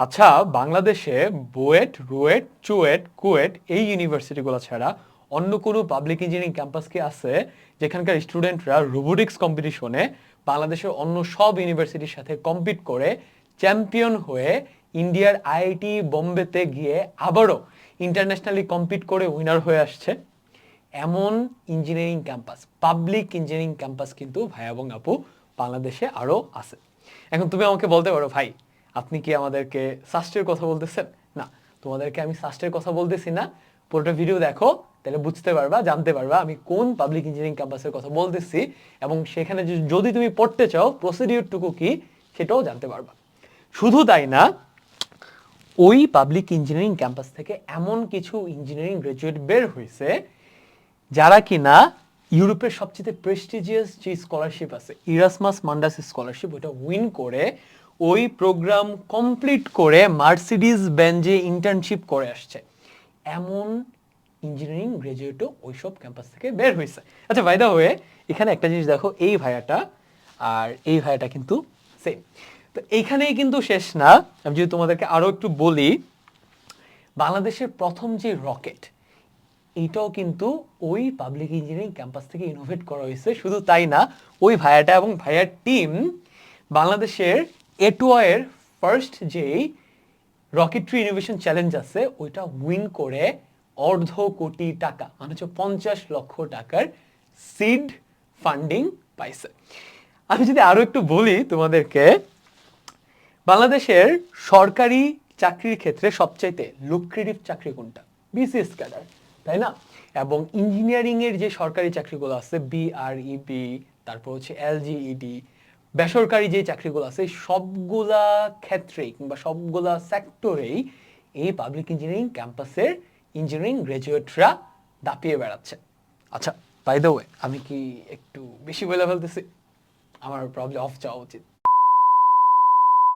আচ্ছা বাংলাদেশে বুয়েট, রুয়েট, চুয়েট, কুয়েট এই ইউনিভার্সিটিগুলো ছাড়া অন্য কোনো পাবলিক ইঞ্জিনিয়ারিং ক্যাম্পাস কি আছে যেখানকার স্টুডেন্টরা রোবোটিক্স কম্পিটিশনে বাংলাদেশের অন্য সব ইউনিভার্সিটির সাথে কম্পিট করে চ্যাম্পিয়ন হয়ে ইন্ডিয়ার আইআইটি বোম্বেতে গিয়ে আবারও ইন্টারন্যাশনালি কম্পিট করে উইনার হয়ে আসছে? এমন engineering campus public engineering campus কিন্তু ভাই এবং আপু বাংলাদেশে আরও আছে। এখন তুমি আমাকে বলতে পারো, ভাই আপনি কি আমাদেরকে সাস্টের কথা বলতেছেন? না, তোমাদেরকে আমি সাস্টের কথা বলতেছি না। পুরোটা ভিডিও দেখো, তাহলে বুঝতে পারবা, জানতে পারবা আমি কোন পাবলিক ইঞ্জিনিয়ারিং ক্যাম্পাসের কথা বলতেছি এবং সেখানে যদি তুমি পড়তে চাও প্রসিডিউরটুকু কি, সেটাও জানতে পারবা। শুধু তাই না, ওই পাবলিক ইঞ্জিনিয়ারিং ক্যাম্পাস থেকে এমন কিছু ইঞ্জিনিয়ারিং গ্রাজুয়েট বের হয়েছে, যারা কিনা ইউরোপের সবচেয়ে প্রেস্টিজিয়াস যে স্কলারশিপ আছে ইরাসমাস মান্ডাস স্কলারশিপ ওটা উইন করে ওই প্রোগ্রাম কমপ্লিট করে মার্সিডিজ বেঞ্জে ইন্টার্নশিপ করে আসছে। এমন ইঞ্জিনিয়ারিং গ্রাজুয়েটও ওইসব ক্যাম্পাস থেকে বের হয়েছে। আচ্ছা ভাইদা হয়ে এখানে একটা জিনিস দেখো, এই ভাইয়াটা আর এই ভাইয়াটা কিন্তু সেম তো এইখানেই কিন্তু শেষ না। আমি যদি তোমাদেরকে আরও একটু বলি, বাংলাদেশের প্রথম যে রকেট এইটাও কিন্তু ওই পাবলিক ইঞ্জিনিয়ারিং ক্যাম্পাস থেকে ইনোভেট করা হয়েছে। শুধু তাই না, ওই ভাইয়াটা এবং ভাইয়ার টিম বাংলাদেশের এটুয়ের ফার্স্ট যেই রকেট্রি ইনোভেশন চ্যালেঞ্জ আছে, ওইটা উইন করে অর্ধ কোটি টাকা মানে হচ্ছে পঞ্চাশ লক্ষ টাকার সিড ফান্ডিং পাইছে। আমি যদি আরও একটু বলি তোমাদেরকে, বাংলাদেশের সরকারি চাকরির ক্ষেত্রে সবচাইতে লুক্রেটিভ চাকরি কোনটা? বিসিএস ক্যাডার তাই না? এবং ইঞ্জিনিয়ারিংয়ের যে সরকারি চাকরিগুলো আছে বিআরইবি তারপর হচ্ছে এলজিইডি বেসরকারি যে চাকরিগুলো আছে, সবগুলা ক্ষেত্রেই কিংবা সবগুলা সেক্টরেই এই পাবলিক ইঞ্জিনিয়ারিং ক্যাম্পাসের ইঞ্জিনিয়ারিং গ্রাজুয়েটরা দাপিয়ে বেড়াচ্ছে। আচ্ছা বাই দ্য ওয়ে আমি কি একটু বেশি বলে ফেলতেছি? আমার প্রবলেম অফ যাওয়া উচিত।